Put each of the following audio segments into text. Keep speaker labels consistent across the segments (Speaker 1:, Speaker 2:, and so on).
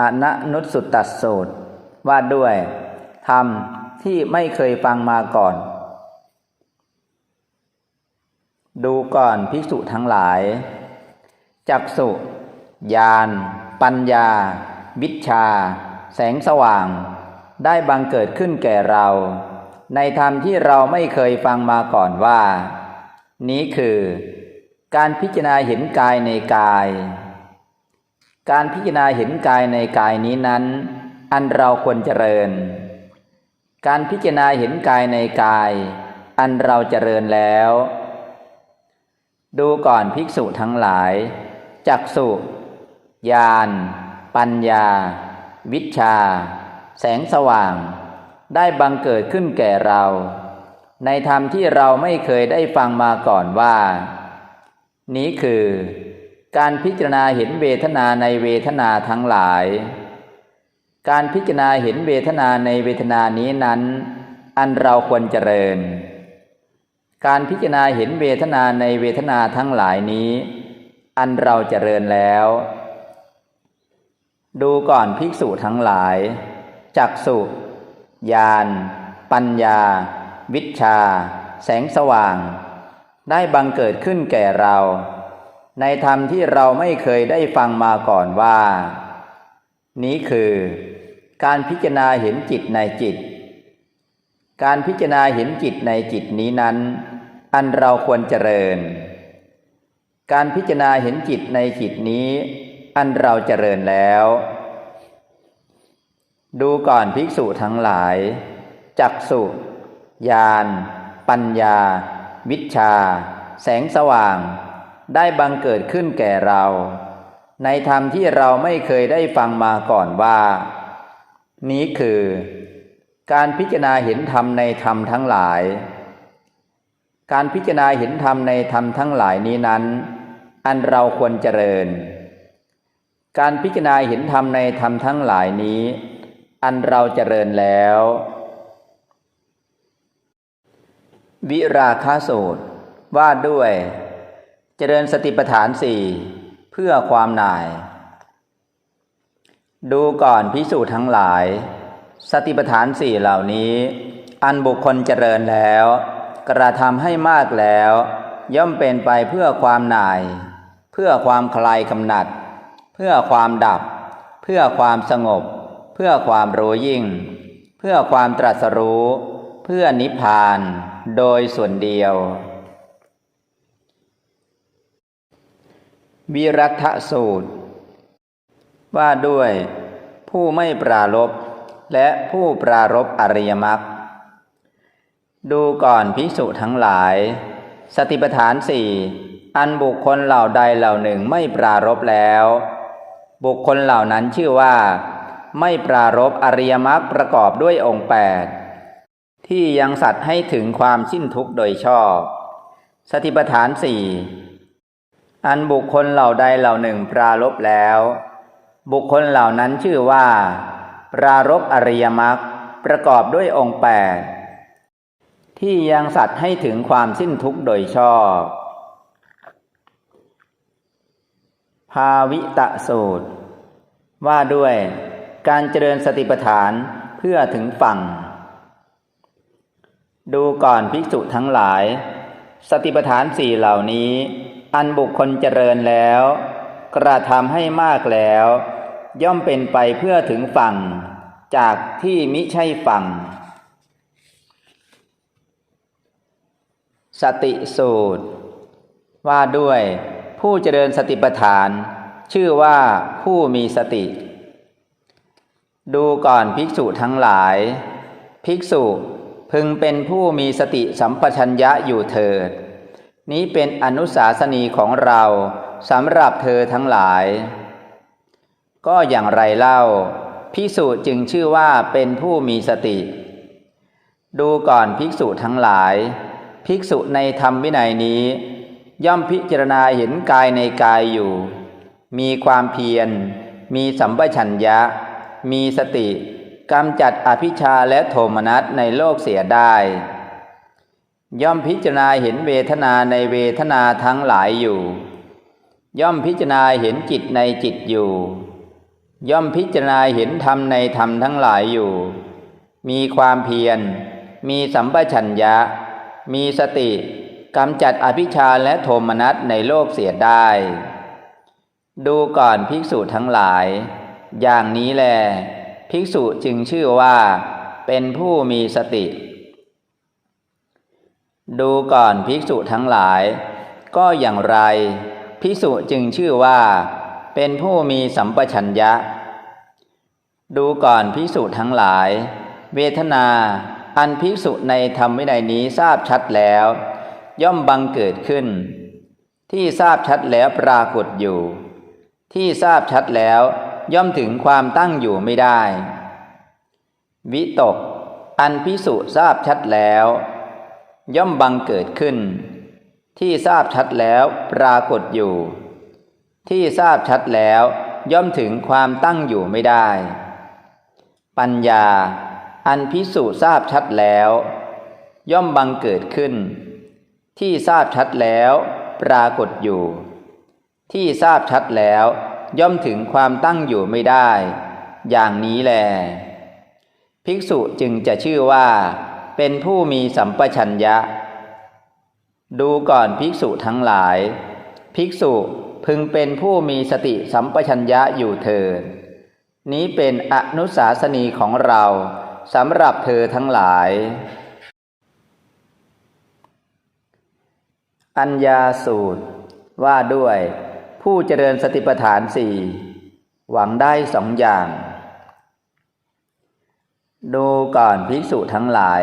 Speaker 1: อนะนุสสุตตสูตร ว่าด้วยธรรมที่ไม่เคยฟังมาก่อน ดูก่อนภิกษุทั้งหลาย จักสุญาณปัญญา วิชา แสงสว่าง ได้บังเกิดขึ้นแก่เรา ในธรรมที่เราไม่เคยฟังมาก่อนว่า นี้คือ การพิจารณาเห็นกายในกาย การพิจารณาเห็นกายในกายนี้นั้น อันเราควรเจริญ การพิจารณาเห็นกายในกาย อันเราเจริญแล้ว ดูก่อนภิกษุทั้งหลาย จักสุญาณปัญญา วิชา แสงสว่าง ได้บังเกิดขึ้นแก่เรา ในธรรมที่เราไม่เคยได้ฟังมาก่อนว่า นี้คือ การพิจารณาเห็นเวทนาในเวทนาทั้งหลาย การพิจารณาเห็นเวทนาในเวทนานี้นั้น อันเราควรเจริญ การพิจารณาเห็นเวทนาในเวทนาทั้งหลายนี้ อันเราเจริญแล้ว ดูก่อนภิกษุทั้งหลาย จักสุญาณปัญญา วิชา แสงสว่าง ได้บังเกิดขึ้นแก่เรา ในธรรมที่เราไม่เคยได้ฟังมาก่อนว่า นี้คือการพิจารณาเห็นจิตในจิต การพิจารณาเห็นจิตในจิตนี้นั้น อันเราควรเจริญ การพิจารณาเห็นจิตในจิตนี้ อันเราเจริญแล้ว ดูก่อนภิกษุทั้งหลาย จักสุญาณปัญญา วิชา แสงสว่าง ได้บังเกิดขึ้นแก่เรา ในธรรมที่เราไม่เคยได้ฟังมาก่อนว่า นี้คือ การพิจารณาเห็นธรรมในธรรมทั้งหลาย การพิจารณาเห็นธรรมในธรรมทั้งหลายนี้นั้น อันเราควรเจริญ การพิจารณาเห็นธรรมในธรรมทั้งหลายนี้ อันเราเจริญแล้ว วิราคาสูตรว่าด้วย เจริญสติปัฏฐานสี่เพื่อความหน่าย ดูก่อนพิสูจน์ทั้งหลาย สติปัฏฐานสี่เหล่านี้ อันบุคคลเจริญแล้ว กระทำให้มากแล้ว ย่อมเป็นไปเพื่อความหน่าย เพื่อความคลายกำหนัด เพื่อความดับ เพื่อความสงบ เพื่อความรู้ยิ่ง เพื่อความตรัสรู้ เพื่อนิพพาน โดยส่วนเดียว วิรัตสูตร ว่าด้วยผู้ไม่ปรารบและผู้ปรารบอริยมรรคดูก่อนภิกษุทั้งหลาย สติปัฏฐานสี่อันบุคคลเหล่าใดเหล่าหนึ่งไม่ปรารบแล้ว บุคคลเหล่านั้นชื่อว่า ไม่ปรารบอริยมรรคประกอบด้วยองค์แปดที่ยังสัตว์ให้ถึงความสิ้นทุกข์โดยชอบ สติปัฏฐานสี่ อันบุคคลเหล่าใดเหล่าหนึ่งปรารบแล้ว บุคคลเหล่านั้นชื่อว่า ปรารบอริยมรรคประกอบด้วยองค์แปดที่ยังสัตว์ให้ถึงความสิ้นทุกข์โดยชอบ ภาวิตะสูตร ว่าด้วยการเจริญสติปัฏฐานเพื่อถึงฝั่ง ดูก่อนภิกษุทั้งหลาย สติปัฏฐานสี่เหล่านี้ อันบุคคลเจริญแล้ว กระทำให้มากแล้ว ย่อมเป็นไปเพื่อถึงฝั่ง จากที่มิใช่ฝั่ง สติสูตร ว่าด้วยผู้เจริญสติปัฏฐาน ชื่อว่าผู้มีสติ ดูก่อนภิกษุทั้งหลาย ภิกษุพึงเป็นผู้มีสติสัมปชัญญะอยู่เถิด นี้เป็นอนุสาสนีของเราสำหรับเธอทั้งหลาย ก็อย่างไรเล่าภิกษุจึงชื่อว่าเป็นผู้มีสติ ดูก่อนภิกษุทั้งหลาย ภิกษุในธรรมวินัยนี้ ย่อมพิจารณาเห็นกายในกายอยู่ มีความเพียร มีสัมปชัญญะ มีสติกำจัดอภิชาและโทมนัสในโลกเสียได้ ย่อมพิจารณาเห็นเวทนาในเวทนาทั้งหลายอยู่ ย่อมพิจารณาเห็นจิตในจิตอยู่ ย่อมพิจารณาเห็นธรรมในธรรมทั้งหลายอยู่ มีความเพียร มีสัมปชัญญะ มีสติกำจัดอภิชาและโทมนัสในโลกเสียได้ ดูก่อนภิกษุทั้งหลาย อย่างนี้แล ภิกษุจึงชื่อว่า เป็นผู้มีสติ ดูก่อนภิกษุทั้งหลาย ก็อย่างไร ภิกษุจึงชื่อว่า เป็นผู้มีสัมปชัญญะ ดูก่อนภิกษุทั้งหลาย เวทนา อันภิกษุในธรรมวินัยนี้ทราบชัดแล้ว ย่อมบังเกิดขึ้น ที่ทราบชัดแล้วปรากฏอยู่ ที่ทราบชัดแล้วย่อมถึงความตั้งอยู่ไม่ได้ วิตก อันพิสุทราบชัดแล้ว ย่อมบังเกิดขึ้น ที่ทราบชัดแล้วปรากฏอยู่ ที่ทราบชัดแล้วย่อมถึงความตั้งอยู่ไม่ได้ ปัญญา อันพิสุทราบชัดแล้ว ย่อมบังเกิดขึ้น ที่ทราบชัดแล้วปรากฏอยู่ ที่ทราบชัดแล้วย่อมถึงความตั้งอยู่ไม่ได้ อย่างนี้แล ภิกษุจึงจะชื่อว่า เป็นผู้มีสัมปชัญญะ ดูก่อนภิกษุทั้งหลาย ภิกษุพึงเป็นผู้มีสติสัมปชัญญะอยู่เถิดนี้เป็นอนุสาสนีของเราสำหรับเธอทั้งหลาย อัญญาสูตร ว่าด้วยผู้เจริญสติปัฏฐานสี่หวังได้สองอย่าง ดูก่อนภิกษุทั้งหลาย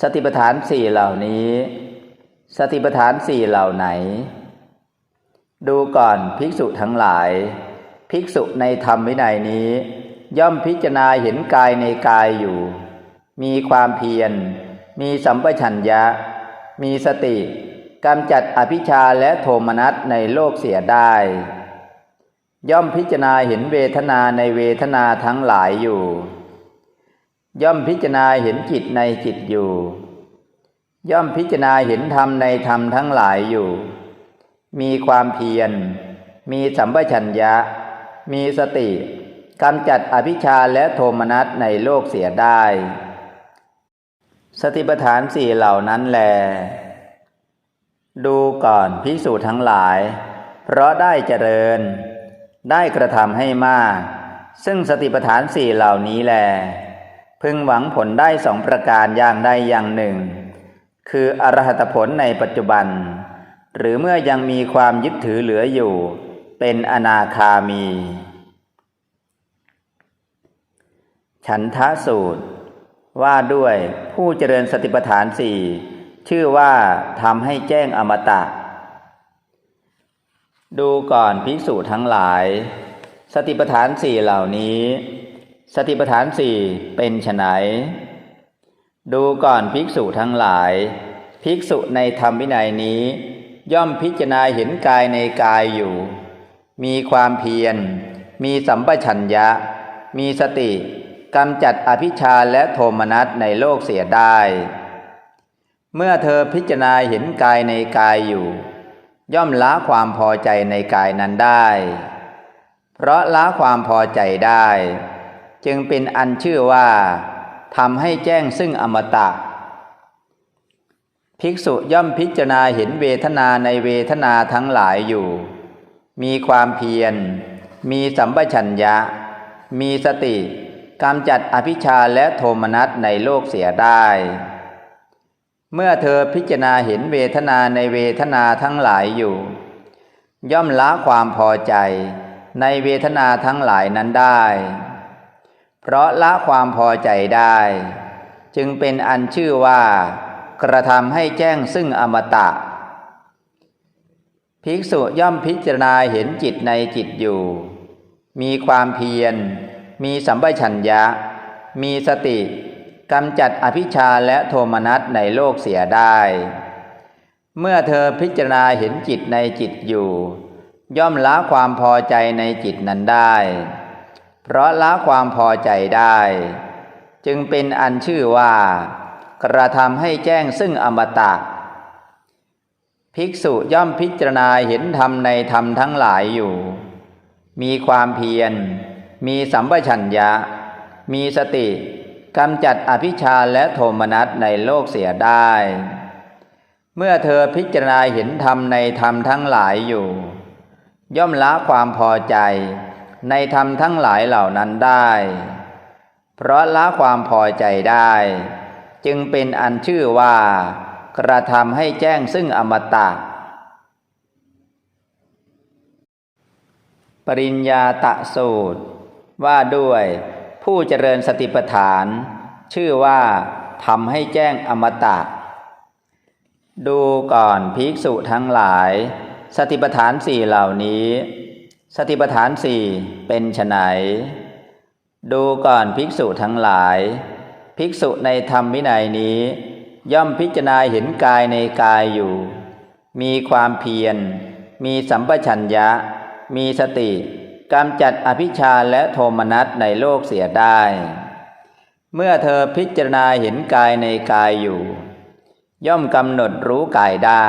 Speaker 1: สติปัฏฐานสี่เหล่านี้ สติปัฏฐานสี่เหล่าไหน ดูก่อนภิกษุทั้งหลาย ภิกษุในธรรมวินัยนี้ ย่อมพิจารณาเห็นกายในกายอยู่ มีความเพียร มีสัมปชัญญะ มีสติกำจัดอภิชาและโทมนัสในโลกเสียได้ ย่อมพิจารณาเห็นเวทนาในเวทนาทั้งหลายอยู่ ย่อมพิจารณาเห็นจิตในจิตอยู่ ย่อมพิจารณาเห็นธรรมในธรรมทั้งหลายอยู่ มีความเพียร มีสัมปชัญญะ มีสติกำจัดอภิชาและโทมนัสในโลกเสียได้ สติปัฏฐานสี่เหล่านั้นแล ดูก่อนพิสูจน์ทั้งหลาย เพราะได้เจริญ ได้กระทำให้มาก ซึ่งสติปัฏฐานสี่เหล่านี้แล พึงหวังผลได้สองประการอย่างใดอย่างหนึ่ง คืออรหัตผลในปัจจุบัน หรือเมื่อยังมีความยึดถือเหลืออยู่ เป็นอนาคามี ฉันทะสูตร ว่าด้วยผู้เจริญสติปัฏฐานสี่ชื่อว่าทำให้แจ้งอมตะ ดูก่อนภิกษุทั้งหลาย สติปัฏฐานสี่เหล่านี้ สติปัฏฐานสี่เป็นไฉนดูก่อนภิกษุทั้งหลาย ภิกษุในธรรมวินัยนี้ ย่อมพิจารณาเห็นกายในกายอยู่ มีความเพียร มีสัมปชัญญะ มีสติกำจัดอภิชาและโทมนัสในโลกเสียได้ เมื่อเธอพิจารณาเห็นกายในกายอยู่ ย่อมละความพอใจในกายนั้นได้ เพราะละความพอใจได้ จึงเป็นอันชื่อว่าทำให้แจ้งซึ่งอมตะ ภิกษุย่อมพิจารณาเห็นเวทนาในเวทนาทั้งหลายอยู่ มีความเพียร มีสัมปชัญญะ มีสติกำจัดอภิชาและโทมนัสในโลกเสียได้ เมื่อเธอพิจารณาเห็นเวทนาในเวทนาทั้งหลายอยู่ ย่อมละความพอใจในเวทนาทั้งหลายนั้นได้ เพราะละความพอใจได้ จึงเป็นอันชื่อว่า กระทำให้แจ้งซึ่งอมตะ ภิกษุย่อมพิจารณาเห็นจิตในจิตอยู่ มีความเพียร มีสัมปชัญญะ มีสติกำจัดอภิชาและโทมนัสในโลกเสียได้ เมื่อเธอพิจารณาเห็นจิตในจิตอยู่ ย่อมละความพอใจในจิตนั้นได้ เพราะละความพอใจได้ จึงเป็นอันชื่อว่า กระทำให้แจ้งซึ่งอมตะ ภิกษุย่อมพิจารณาเห็นธรรมในธรรมทั้งหลายอยู่ มีความเพียร มีสัมปชัญญะ มีสติกำจัดอภิชาและโทมนัสในโลกเสียได้ เมื่อเธอพิจารณาเห็นธรรมในธรรมทั้งหลายอยู่ ย่อมละความพอใจ ในธรรมทั้งหลายเหล่านั้นได้ เพราะละความพอใจได้ จึงเป็นอันชื่อว่า กระทำให้แจ้งซึ่งอมตะ ปริญญาตะสูตร ว่าด้วยผู้เจริญสติปัฏฐาน ชื่อว่าทำให้แจ้งอมตะ ดูก่อนภิกษุทั้งหลาย สติปัฏฐานสี่เหล่านี้ สติปัฏฐานสี่เป็นไฉนดูก่อนภิกษุทั้งหลาย ภิกษุในธรรมวินัยนี้ ย่อมพิจารณาเห็นกายในกายอยู่ มีความเพียร มีสัมปชัญญะ มีสติกำจัดอภิชาและโทมนัสในโลกเสียได้ เมื่อเธอพิจารณาเห็นกายในกายอยู่ ย่อมกำหนดรู้กายได้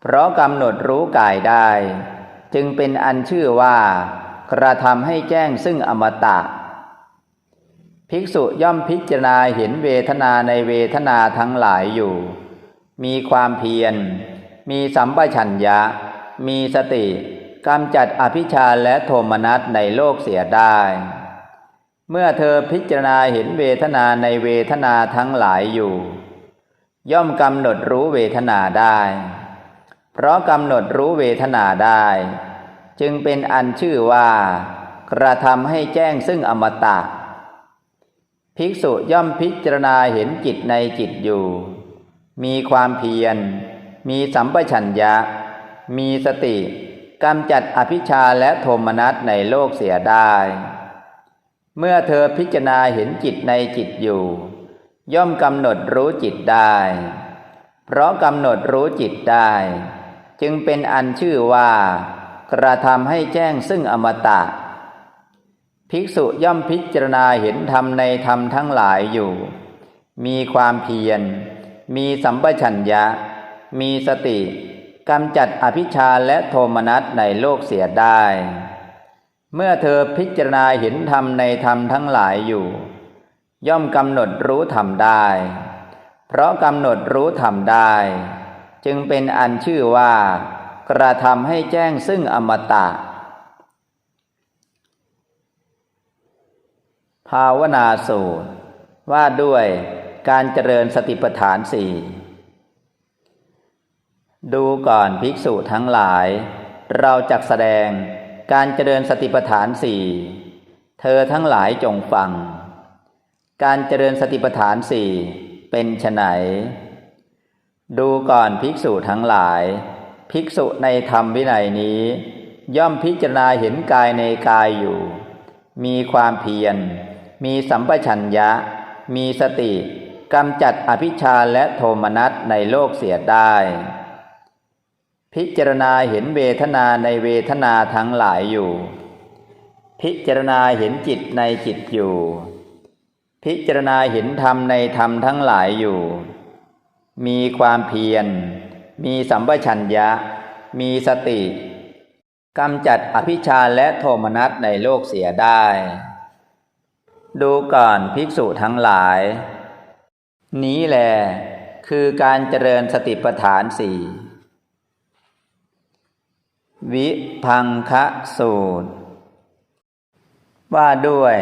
Speaker 1: เพราะกำหนดรู้กายได้ จึงเป็นอันชื่อว่า กระทำให้แจ้งซึ่งอมตะ ภิกษุย่อมพิจารณาเห็นเวทนาในเวทนาทั้งหลายอยู่ มีความเพียร มีสัมปชัญญะ มีสติกำจัดอภิชาและโทมนัสในโลกเสียได้ เมื่อเธอพิจารณาเห็นเวทนาในเวทนาทั้งหลายอยู่ ย่อมกำหนดรู้เวทนาได้ เพราะกำหนดรู้เวทนาได้ จึงเป็นอันชื่อว่า กระทำให้แจ้งซึ่งอมตะ ภิกษุย่อมพิจารณาเห็นจิตในจิตอยู่ มีความเพียร มีสัมปชัญญะ มีสติกำจัดอภิชาและโทมนัสในโลกเสียได้ เมื่อเธอพิจารณาเห็นจิตในจิตอยู่ ย่อมกำหนดรู้จิตได้ เพราะกำหนดรู้จิตได้ จึงเป็นอันชื่อว่า กระทำให้แจ้งซึ่งอมตะ ภิกษุย่อมพิจารณาเห็นธรรมในธรรมทั้งหลายอยู่ มีความเพียร มีสัมปชัญญะ มีสติกำจัดอภิชาและโทมนัสในโลกเสียได้ เมื่อเธอพิจารณาเห็นธรรมในธรรมทั้งหลายอยู่ ย่อมกำหนดรู้ธรรมได้ เพราะกำหนดรู้ธรรมได้ จึงเป็นอันชื่อว่า กระทำให้แจ้งซึ่งอมตะ ภาวนาสูตร ว่าด้วยการเจริญสติปัฏฐานสี่ดูก่อนภิกษุทั้งหลาย เราจักแสดงการเจริญสติปัฏฐานสี่เธอทั้งหลายจงฟัง การเจริญสติปัฏฐานสี่เป็นไฉน ดูก่อนภิกษุทั้งหลาย ภิกษุในธรรมวินัยนี้ ย่อมพิจารณาเห็นกายในกายอยู่ มีความเพียร มีสัมปชัญญะ มีสติกำจัดอภิชาและโทมนัสในโลกเสียได้ พิจารณาเห็นเวทนาในเวทนาทั้งหลายอยู่ พิจารณาเห็นจิตในจิตอยู่ พิจารณาเห็นธรรมในธรรมทั้งหลายอยู่ มีความเพียร มีสัมปชัญญะ มีสติกำจัดอภิชาและโทมนัสในโลกเสียได้ ดูก่อนภิกษุทั้งหลาย นี้แหลคือการเจริญสติปัฏฐานสี่วิพังคะสูตร ว่าด้วย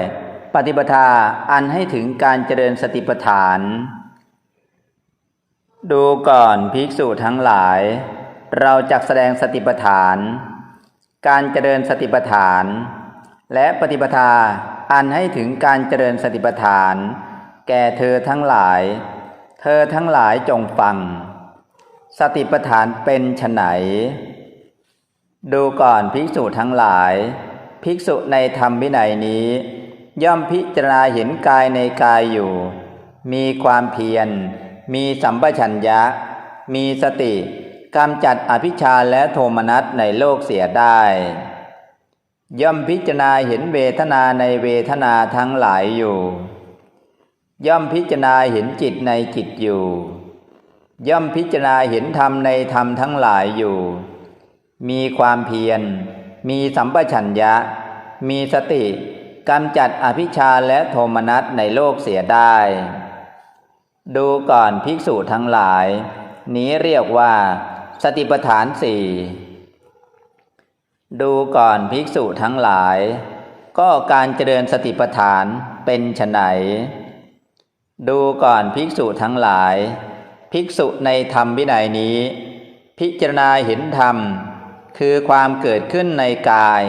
Speaker 1: ปฏิปทาอันให้ถึงการเจริญสติปัฏฐาน ดูก่อนภิกษุทั้งหลาย เราจักแสดงสติปัฏฐาน การเจริญสติปัฏฐาน และปฏิปทาอันให้ถึงการเจริญสติปัฏฐาน แก่เธอทั้งหลาย เธอทั้งหลายจงฟัง สติปัฏฐานเป็นไฉนดูก่อนภิกษุทั้งหลาย ภิกษุในธรรมวินัยนี้ ย่อมพิจารณาเห็นกายในกายอยู่ มีความเพียร มีสัมปชัญญะ มีสติกำจัดอภิชาและโทมนัสในโลกเสียได้ ย่อมพิจารณาเห็นเวทนาในเวทนาทั้งหลายอยู่ ย่อมพิจารณาเห็นจิตในจิตอยู่ ย่อมพิจารณาเห็นธรรมในธรรมทั้งหลายอยู่ มีความเพียร มีสัมปชัญญะ มีสติกำจัดอภิชาและโทมนัสในโลกเสียได้ ดูก่อนภิกษุทั้งหลาย นี้เรียกว่า สติปัฏฐานสี่ดูก่อนภิกษุทั้งหลาย ก็การเจริญสติปัฏฐานเป็นไฉนดูก่อนภิกษุทั้งหลาย ภิกษุในธรรมวินัยนี้ พิจารณาเห็นธรรม คือความเกิดขึ้นในกาย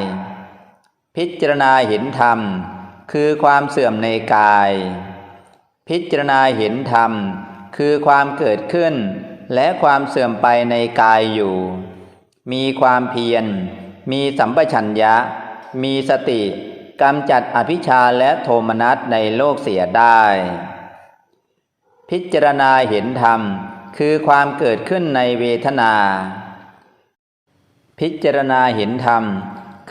Speaker 1: พิจารณาเห็นธรรม คือความเสื่อมในกาย พิจารณาเห็นธรรม คือความเกิดขึ้น และความเสื่อมไปในกายอยู่ มีความเพียร มีสัมปชัญญะ มีสติกำจัดอภิชาและโทมนัสในโลกเสียได้ พิจารณาเห็นธรรม คือความเกิดขึ้นในเวทนา พิจารณาเห็นธรรม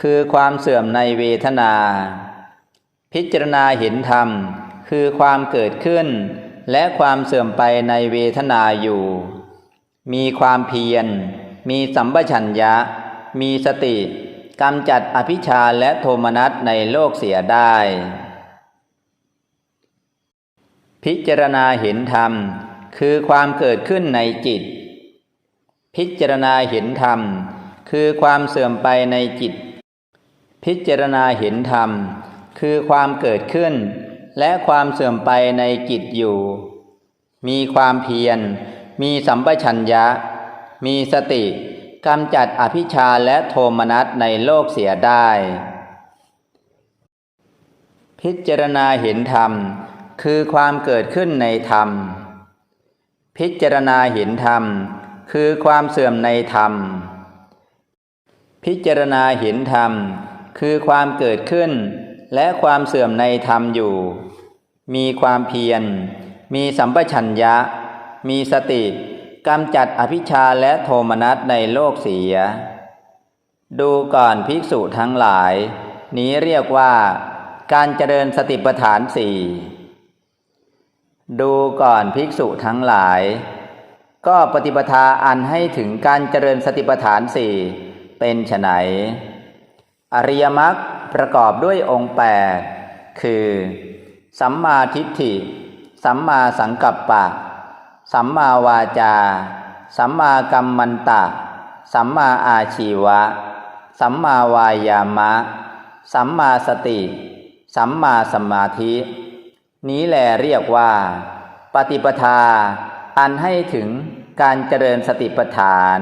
Speaker 1: คือความเสื่อมในเวทนา พิจารณาเห็นธรรม คือความเกิดขึ้น และความเสื่อมไปในเวทนาอยู่ มีความเพียร มีสัมปชัญญะ มีสติกำจัดอภิชาและโทมนัสในโลกเสียได้ พิจารณาเห็นธรรม คือความเกิดขึ้นในจิต พิจารณาเห็นธรรม คือความเสื่อมไปในจิต พิจารณาเห็นธรรม คือความเกิดขึ้น และความเสื่อมไปในจิตอยู่ มีความเพียร มีสัมปชัญญะ มีสติกำจัดอภิชาและโทมนัสในโลกเสียได้ พิจารณาเห็นธรรม คือความเกิดขึ้นในธรรม พิจารณาเห็นธรรม คือความเสื่อมในธรรม พิจารณาเห็นธรรม คือความเกิดขึ้น และความเสื่อมในธรรมอยู่ มีความเพียร มีสัมปชัญญะ มีสติกำจัดอภิชาและโทมนัสในโลกเสีย ดูก่อนภิกษุทั้งหลาย นี้เรียกว่า การเจริญสติปัฏฐานสี่ดูก่อนภิกษุทั้งหลาย ก็ปฏิปทาอันให้ถึงการเจริญสติปัฏฐานสี่เป็นไฉน อริยมรรคประกอบด้วยองค์แปดคือ สัมมาทิฏฐิ สัมมาสังกัปปะ สัมมาวาจา สัมมากัมมันตะ สัมมาอาชีวะ สัมมาวายามะ สัมมาสติ สัมมาสมาธิ นี้แหลเรียกว่า ปฏิปทา อันให้ถึงการเจริญสติปัฏฐาน